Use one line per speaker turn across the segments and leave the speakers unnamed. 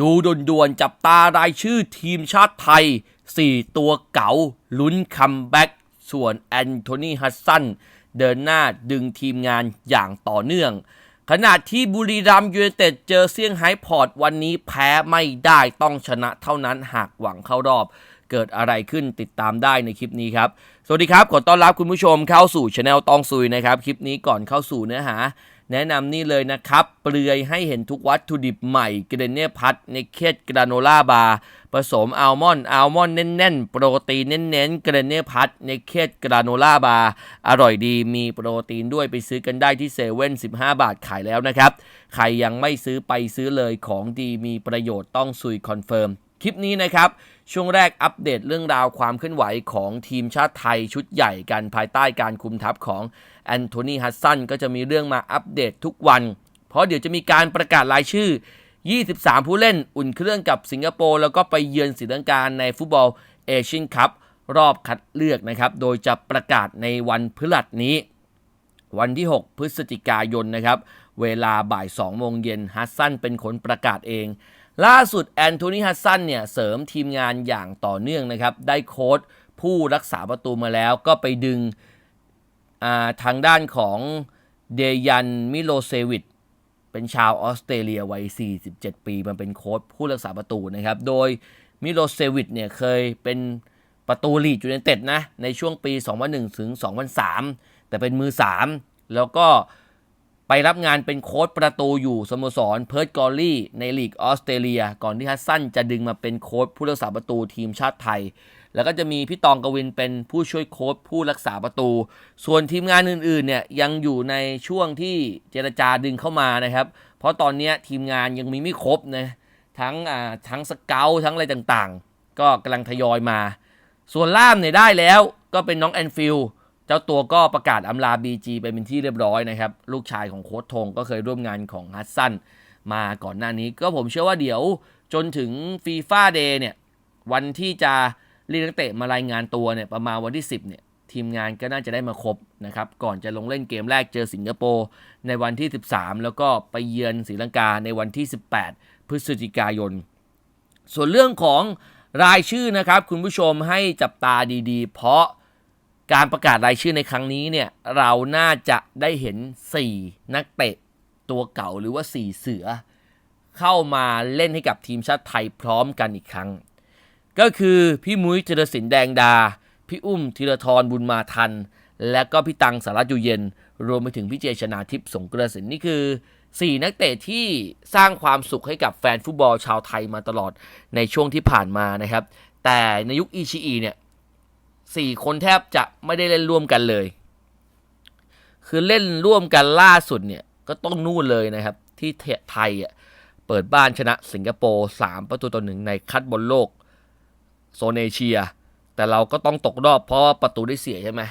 ดูด่วนๆจับตารายชื่อทีมชาติไทย 4 ตัวเก๋าลุ้นคัมแบ็กส่วนแอนโทนีฮัสซันเดินหน้าดึงทีมงานอย่างต่อเนื่อง ขณะที่บุรีรัมย์ยูไนเต็ดเจอเซี่ยงไฮ้พอร์ตวันนี้แพ้ไม่ได้ต้องชนะเท่านั้นหากหวังเข้ารอบเกิดอะไรขึ้นติดตามได้ในคลิปนี้ครับ สวัสดีครับ ขอต้อนรับคุณผู้ชมเข้าสู่ช anel ตองซุยนะครับ คลิปนี้ก่อนเข้าสู่เนื้อหา แนะนำนี่เลยนะครับ เปลือยให้เห็นทุกวัตถุดิบใหม่เกรเน่พัทในเคดกราโนล่าบาร์ผสมอัลมอนด์อัลมอนด์แน่นๆ โปรตีนเน้นๆเกรเน่พัทในเคดกราโนล่าบาร์อร่อยดีมีโปรตีนด้วยไปซื้อกันได้ที่เซเว่น15บาทขายแล้วนะครับ ใครยังไม่ซื้อไปซื้อเลยของดีมีประโยชน์ต้องซุยคอนเฟิร์ม คลิปนี้นะครับ ช่วงแรกอัปเดตเรื่องราวความเคลื่อนไหวของทีมชาติไทยชุดใหญ่กันภายใต้การคุมทัพของแอนโทนีฮัสซันก็จะมีเรื่องมาอัปเดตทุกวัน เพราะเดี๋ยวจะมีการประกาศรายชื่อ 23 ผู้เล่นอุ่นเครื่องกับสิงคโปร์แล้วก็ไปเยือนศรีลังกาในฟุตบอลเอเชียนคัพรอบคัดเลือกนะครับ โดยจะประกาศในวันพฤหัสนี้ วันที่ 6 พฤศจิกายนนะครับ เวลาบ่าย 2 โมงเย็นฮัสซันเป็นคนประกาศเอง ล่าสุดแอนโทนีฮัสซันเนี่ยเสริมทีมงานอย่างต่อเนื่องนะครับ ได้โค้ดผู้รักษาประตูมาแล้วก็ไปดึงาทางด้านของเดยันมิโลเซวิชเป็นชาวออสเตรเลียวัย 47 ปีมันเป็นโค้ชผู้รักษาประตูนะครับ โดยมิโลเซวิชเนี่ยเคยเป็นประตูลีดยูไนเต็ดนะ ในช่วงปี 2001 ถึง 2003 แต่เป็นมือ 3 แล้วก็ ไปรับงานเป็นโค้ชประตูอยู่สโมสรเพิร์ตกอรี่ในลีกออสเตรเลีย ก่อนที่ฮัสซันจะดึงมาเป็นโค้ชผู้รักษาประตูทีมชาติไทย แล้วก็จะมีพี่ตองกวินเป็นผู้ช่วยโค้ชผู้รักษาประตู ส่วนทีมงานอื่นๆเนี่ยยังอยู่ในช่วงที่เจรจาดึงเข้ามานะครับ เพราะตอนนี้ทีมงานยังมีไม่ครบนะทั้งอ่าทั้งสเกลทั้งอะไรต่างๆ ก็กำลังทยอยมา ส่วนล่ามเนี่ยได้แล้วก็เป็นน้องแอนฟิล เจ้าตัวก็ประกาศอำลา BG ไปเป็นที่เรียบร้อยนะครับ ลูกชายของโค้ชทงก็เคยร่วมงานของฮัสซันมาก่อนหน้านี้ ก็ผมเชื่อว่าเดี๋ยวจนถึงฟีฟ่าเดย์เนี่ย วันที่จะเรียกนักเตะมารายงานตัวเนี่ย ประมาณวันที่ 10 เนี่ย ทีมงานก็น่าจะได้มาครบนะครับ ก่อนจะลงเล่นเกมแรกเจอสิงคโปร์ในวันที่ 13 แล้วก็ไปเยือนศรีลังกาในวันที่ 18 พฤศจิกายน ส่วนเรื่องของรายชื่อนะครับ คุณผู้ชมให้จับตาดีๆ เพราะ การประกาศรายชื่อในครั้งนี้เนี่ยเราน่าจะได้เห็น 4 นักเตะตัวเก่าหรือว่า 4 เสือ เข้ามาเล่นให้กับทีมชาติไทยพร้อมกันอีกครั้ง ก็คือพี่มุ้ยธีรศิลป์แดงดา พี่อุ้มธีรทรบุญมาทัน และก็พี่ตังสารัตอยู่เย็น รวมไปถึงพี่เจชนาทิพย์สงกระสินนี่คือ 4 นักเตะที่สร้างความสุขให้กับแฟนฟุตบอลชาวไทยมาตลอดในช่วงที่ผ่านมานะครับแต่ในยุคอีชีอีเนี่ย สี่คนแทบจะไม่ได้เล่นร่วมกันเลย คือเล่นร่วมกันล่าสุดเนี่ยก็ต้องนู่นเลยนะครับ ที่ไทยอะเปิดบ้านชนะสิงคโปร์3ประตูต่อหนึ่งในคัดบอลโลกโซนเอเชีย แต่เราก็ต้องตกรอบเพราะว่าประตูได้เสียใช่ไหม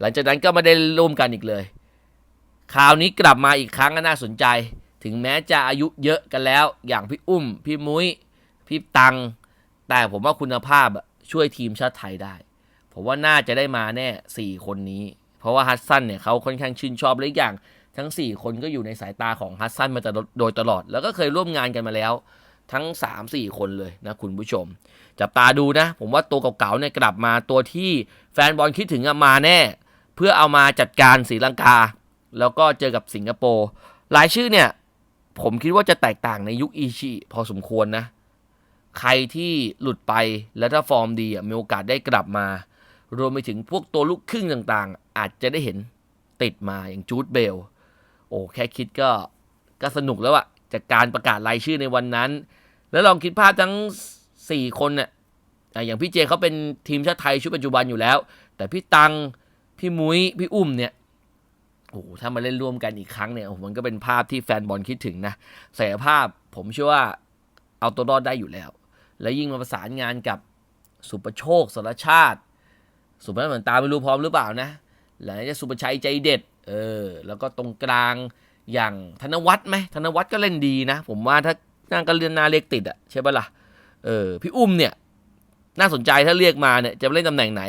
หลังจากนั้นก็ไม่ได้ร่วมกันอีกเลย คราวนี้กลับมาอีกครั้งก็น่าสนใจ ถึงแม้จะอายุเยอะกันแล้ว อย่างพี่อุ้ม พี่มุ้ย พี่ตัง แต่ผมว่าคุณภาพช่วยทีมชาติไทยได้ ผมว่าน่าจะได้มาแน่4คนนี้ เพราะว่าฮัสซันเนี่ยเขาค่อนข้างชื่นชอบและอีกอย่างทั้ง 4 คนก็อยู่ในสายตาของฮัสซันมาแต่โดยตลอด แล้วก็เคยร่วมงานกันมาแล้ว ทั้ง 3-4 คนเลยนะคุณผู้ชม จับตาดูนะ ผมว่าตัวเก่าๆเนี่ยกลับมาตัวที่แฟนบอลคิดถึงมาแน่ เพื่อเอามาจัดการศรีลังกา แล้วก็เจอกับสิงคโปร์รายชื่อเนี่ย ผมคิดว่าจะแตกต่างในยุคอีชิพอสมควรนะ ใครที่หลุดไปแล้วถ้าฟอร์มดีมีโอกาสได้กลับมา รวมไปถึงพวกตัวลูกครึ่งต่างๆ อาจจะได้เห็นติดมาอย่างจูดเบล โอ้แค่คิดก็ก็สนุกแล้วอะจากการประกาศรายชื่อในวันนั้น แล้วลองคิดภาพทั้ง 4 คนเนี่ยอย่างพี่เจเขาเป็นทีมชาติไทยชุดปัจจุบันอยู่แล้ว แต่พี่ตัง พี่มุ้ย พี่อุ้มเนี่ยโอ้โหถ้ามาเล่นร่วมกันอีกครั้งเนี่ยโอ้มันก็เป็นภาพที่แฟนบอลคิดถึงนะศักยภาพผมเชื่อว่าเอาตัวรอดได้อยู่แล้ว แล้วยิ่งมาประสานงานกับสุประโชคสารชาติ สุประเหมือนตาไม่รู้พร้อมหรือเปล่านะแล้วจะสุประชัยใจเด็ด เออ แล้วก็ตรงกลางอย่างธนวัฒน์ไหมธนวัฒน์ก็เล่นดีนะ ผมว่าถ้านางก็เรียนนาเรียกติดอะใช่ปะล่ะ เออ พี่อุ้มเนี่ย น่าสนใจถ้าเรียกมาเนี่ยจะเล่นตำแหน่งไหน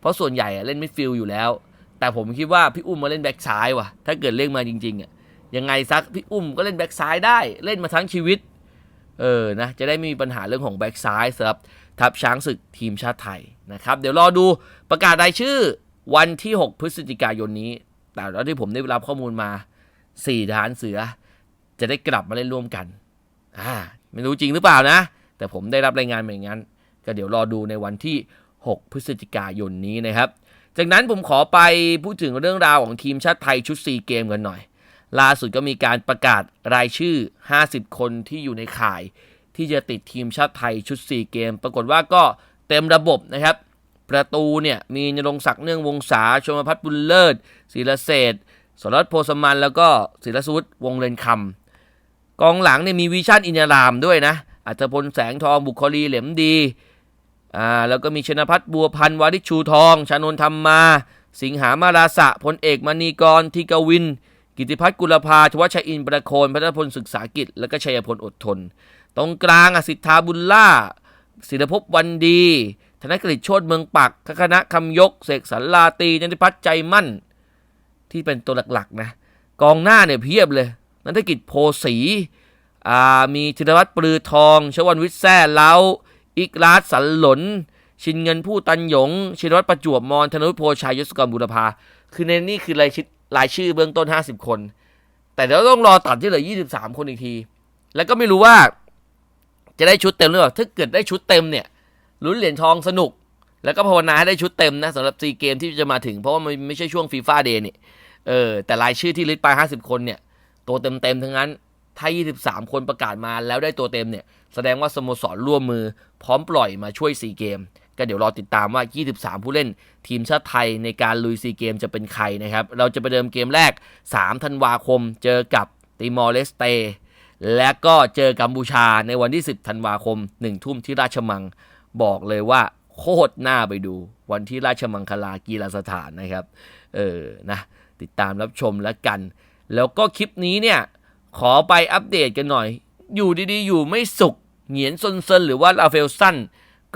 เพราะส่วนใหญ่อะเล่นมิดฟิลด์อยู่แล้ว แต่ผมคิดว่าพี่อุ้มมาเล่นแบ็กซ้ายว่ะ ถ้าเกิดเรียกมาจริงๆอะยังไงซักพี่อุ้มก็เล่นแบ็กซ้ายได้ เล่นมาทั้งชีวิต เออ นะ จะได้ไม่มีปัญหาเรื่องของแบ็กซ้ายสำหรับทัพช้างศึกทีมชาติไทย นะครับ เดี๋ยวรอดูประกาศรายชื่อวันที่ 6 พฤศจิกายนนี้ แต่แล้วที่ผมได้รับข้อมูลมา 4 ทหารเสือ จะได้กลับมาเล่นร่วมกันอ่าไม่รู้จริงหรือเปล่านะ แต่ผมได้รับรายงานมาอย่างนั้น ก็เดี๋ยวรอดูในวันที่ 6 พฤศจิกายนนี้นะครับ จากนั้นผมขอไปพูดถึงเรื่องราวของทีมชาติไทยชุด4เกมกันหน่อย ล่าสุดก็มีการประกาศรายชื่อ 50 คนที่อยู่ในข่าย ที่จะติดทีมชาติไทยชุด4เกม ปรากฏว่าก็ เต็มระบบนะครับ ประตูเนี่ยมีนรงศักดิ์เนื่องวงศาชมพัฒน์บุญเลิศศิรเศษสรสโพสมัน แล้วก็ศิรสุทธ์วงเลนคำกองหลังเนี่ยมีวิชั่นอินยารามด้วยนะอัจพลแสงทองบุคลีเหลมดีอ่าแล้วก็มีชนพัฒน์บัวพันธ์วาริชูทอง ชานนทธรรมมา สิงหามาราสะพลเอกมณีกรทิกวิน กิติพัฒน์กุลภาชวัชอินประโคนพัฒพลศึกษากิจ แล้วก็ชัยพลอดทน ตรงกลางอสิทธาบุญล่า ศิลภพวันดี ธนกฤษโชตเมืองปักคณะคำยก เสกสรรลาตีนันทิพัฒน์ใจมั่น ที่เป็นตัวหลักๆนะ กองหน้าเนี่ยเพียบเลย นันทกิจโพสีอ่ามีธิรวัตรปลือทอง ชวันวิทย์แซ่เล้า อิกลาสสันหลน ชินเงินผู้ตันหยง ชินวัตรประจวบมอน ธนุโพชัยยศกรบุรพา คือในนี่คือรายชื่อรายชื่อเบื้องต้น 50 คน แต่เดี๋ยวต้องรอตัดที่เหลือ 23 คนอีกที แล้วก็ไม่รู้ว่า จะได้ชุดเต็มหรือเปล่าถ้าเกิดได้ชุดเต็มเนี่ยลุ้นเหรียญทองสนุก แล้วก็ภาวนาให้ได้ชุดเต็มนะสำหรับซีเกมที่จะมาถึงเพราะว่ามันไม่ใช่ช่วงฟีฟ่าเดย์นี่เออแต่รายชื่อที่ลิสต์ไป 50 คนเนี่ย ตัวเต็มๆทั้งนั้น ถ้า 23 คนประกาศมาแล้วได้ตัวเต็มเนี่ย แสดงว่าสโมสรร่วมมือพร้อมปล่อยมาช่วยซีเกม ก็เดี๋ยวรอติดตามว่า 23 ผู้เล่นทีมชาติไทยในการลุยซีเกมจะเป็นใครนะครับ เราจะไปเดิมเกมแรก 3 ธันวาคมเจอกับติมอร์เลสเต และก็เจอกัมพูชาในวันที่ 10 ธันวาคม 1 ทุ่มที่ราชมัง บอกเลยว่าโคตรน่าไปดู วันที่ราชมังคลากีฬาสถานนะครับ เออ นะ ติดตามรับชมแล้วกัน แล้วก็คลิปนี้เนี่ย ขอไปอัปเดตกันหน่อย อยู่ดีๆ อยู่ไม่สุข เหงียนซนเซินหรือว่าลาเฟลสัน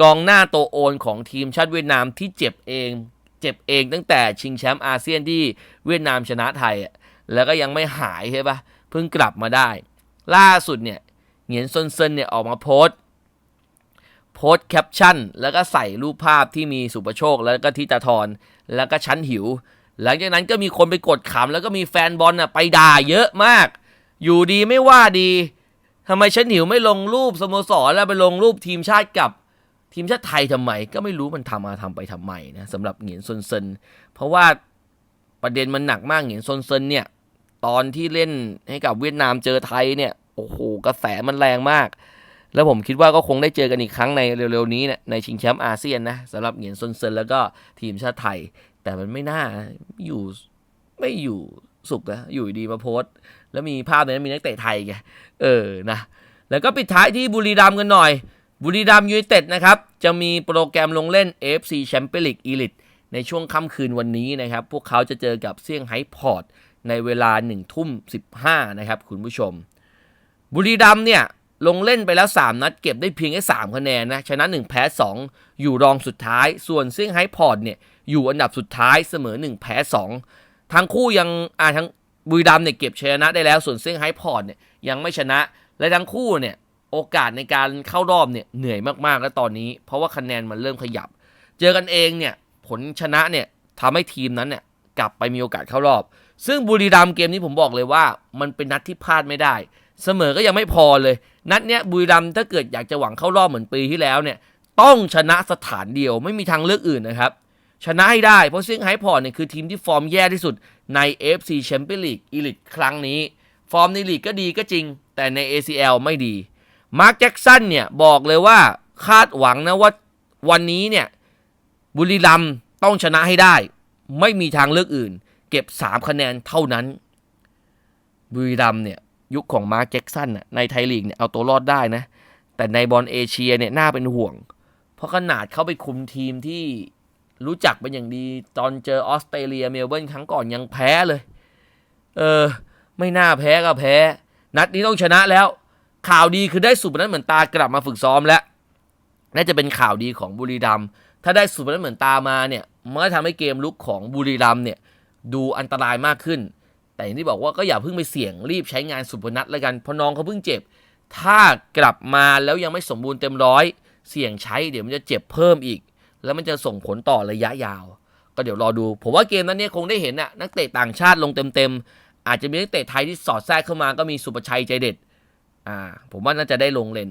กองหน้าโตโอนของทีมชาติเวียดนามที่เจ็บเอง เจ็บเองตั้งแต่ชิงแชมป์อาเซียนที่เวียดนามชนะไทยอะแล้วก็ยังไม่หายใช่ปะเพิ่งกลับมาได้ ล่าสุดเนี่ยเหงียนซนเซินเนี่ยออกมาโพสต์โพสต์แคปชั่น แล้วก็ใส่รูปภาพที่มีสุประโชค แล้วก็ทิตาทรแล้วก็ชั้นหิว หลังจากนั้นก็มีคนไปกดขำแล้วก็มีแฟนบอลน่ะไปด่าเยอะมาก อยู่ดีไม่ว่าดีทำไมชั้นหิวไม่ลงรูปสโมสรแล้วไปลงรูปทีมชาติกับทีมชาติไทยทำไม ก็ไม่รู้มันทำมาทำไปทำไมนะสำหรับเหงียนซนเซินเพราะว่าประเด็นมันหนักมากเหงียนซนเซินเนี่ย ตอนที่เล่นให้กับเวียดนามเจอไทยเนี่ยโอ้โหกระแสมันแรงมาก แล้วผมคิดว่าก็คงได้เจอกันอีกครั้งในเร็วๆนี้เนี่ยในชิงแชมป์อาเซียนนะสำหรับเหงียนซนเซินแล้วก็ทีมชาติไทย แต่มันไม่น่าอยู่ไม่อยู่สุขนะอยู่ดีมาโพสต์ แล้วมีภาพในนั้นมีนักเตะไทยไงเออนะแล้วก็ปิดท้ายที่บุรีรัมย์กันหน่อย บุรีรัมย์ยูไนเต็ดนะครับ จะมีโปรแกรมลงเล่น AFC Champions League Elite ในช่วงค่ำคืนวันนี้นะครับ พวกเขาจะเจอกับเซี่ยงไฮ้พอร์ต ในเวลา1ทุ่ม15นะครับคุณผู้ชม บุรีรัมเนี่ยลงเล่นไปแล้ว 3 นัดเก็บได้เพียงแค่3คะแนนนะชนะ 1 แพ้ 2 อยู่รองสุดท้าย ส่วนเซี่ยงไฮ้พอร์ตเนี่ยอยู่อันดับสุดท้ายเสมอ 1 แพ้ 2 ทั้งคู่ยังอ่าทั้งบุรีรัมเนี่ยเก็บชัยชนะได้แล้วส่วนเซี่ยงไฮ้พอร์ตเนี่ยยังไม่ชนะและทั้งคู่เนี่ยโอกาสในการเข้ารอบเนี่ยเหนื่อยมากๆ แล้วตอนนี้ เพราะว่าคะแนนมันเริ่มขยับ เจอกันเองเนี่ยผลชนะเนี่ยทำให้ทีมนั้นเนี่ย กลับไปมีโอกาสเข้ารอบ ซึ่งบุรีรัมย์เกมนี้ผมบอกเลยว่ามันเป็นนัดที่พลาดไม่ได้ เสมอก็ยังไม่พอเลย นัดเนี้ยบุรีรัมย์ถ้าเกิดอยากจะหวังเข้ารอบเหมือนปีที่แล้วเนี่ยต้องชนะสถานเดียวไม่มีทางเลือกอื่นนะครับชนะให้ได้เพราะเซี่ยงไฮ้พอร์ตเนี่ยคือทีมที่ฟอร์มแย่ที่สุดใน AFC Champions League Elite ครั้งนี้ ฟอร์มในลีกก็ดีก็จริง แต่ใน ACL ไม่ดีมาร์คแจ็กสันเนี่ยบอกเลยว่าคาดหวังนะว่าวันนี้เนี่ยบุรีรัมต้องชนะให้ได้ ไม่มีทางเลือกอื่น เก็บ 3 คะแนนเท่านั้น บุรีรัมเนี่ยยุคของมาร์คแจ็กสันน่ะในไทยลีกเนี่ยเอาตัวรอดได้นะ แต่ในบอลเอเชียเนี่ยน่าเป็นห่วง เพราะขนาดเขาไปคุมทีมที่รู้จักเป็นอย่างดี ตอนเจอออสเตรเลียเมลเบิร์นครั้งก่อนยังแพ้เลย เออ ไม่น่าแพ้ก็แพ้ นัดนี้ต้องชนะแล้ว ข่าวดีคือได้สุพนัทเหมือนตากลับมาฝึกซ้อมแล้วน่าจะเป็นข่าวดีของบุรีรัมย์ ถ้าได้สุพนัทเหมือนตามาเนี่ยมันก็ทำให้เกมลุกของบุรีรัมเนี่ยดูอันตรายมากขึ้น แต่อย่างที่บอกว่าก็อย่าเพิ่งไปเสี่ยงรีบใช้งานสุพนัทแล้วกันเพราะน้องเขาเพิ่งเจ็บ ถ้ากลับมาแล้วยังไม่สมบูรณ์เต็มร้อยเสี่ยงใช้เดี๋ยวมันจะเจ็บเพิ่มอีก แล้วมันจะส่งผลต่อระยะยาว ก็เดี๋ยวรอดู ผมว่าเกมนั้นเนี่ยคงได้เห็นนะนักเตะต่างชาติลงเต็มๆอาจจะมีนักเตะไทยที่สอดแทรกเข้ามาก็มีสุประชัยใจเด็ดอ่าผมว่าน่าจะได้ลงเล่น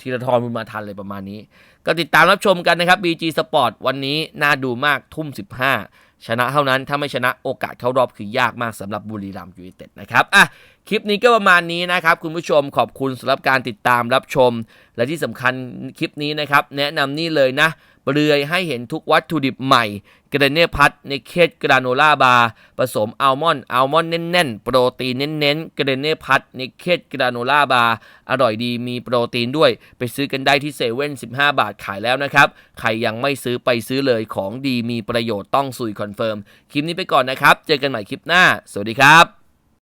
ธีรทรบุญมาทันเลยประมาณนี้ ก็ติดตามรับชมกันนะครับ BG Sport วันนี้น่าดูมากทุ่ม 15 ชนะเท่านั้นถ้าไม่ชนะโอกาสเข้ารอบคือยากมากสำหรับบุรีรัมย์ยูไนเต็ดนะครับอะคลิปนี้ก็ประมาณนี้นะครับคุณผู้ชมขอบคุณสำหรับการติดตามรับชม และที่สำคัญคลิปนี้นะครับแนะนำนี่เลยนะ เปลือยให้เห็นทุกวัตถุดิบใหม่กระเนพัทในเคสกราโนล่าบาร์ผสมอัลมอนด์อัลมอนด์แน่น ๆ โปรตีนเน้นๆกระเนพัทในเคสกราโนล่าบาร์อร่อยดีมีโปรตีนด้วย ไปซื้อกันได้ที่เซเว่น15บาทขายแล้วนะครับ ใครยังไม่ซื้อไปซื้อเลยของดีมีประโยชน์ต้องซุยคอนเฟิร์ม คลิปนี้ไปก่อนนะครับ เจอกันใหม่คลิปหน้า สวัสดีครับ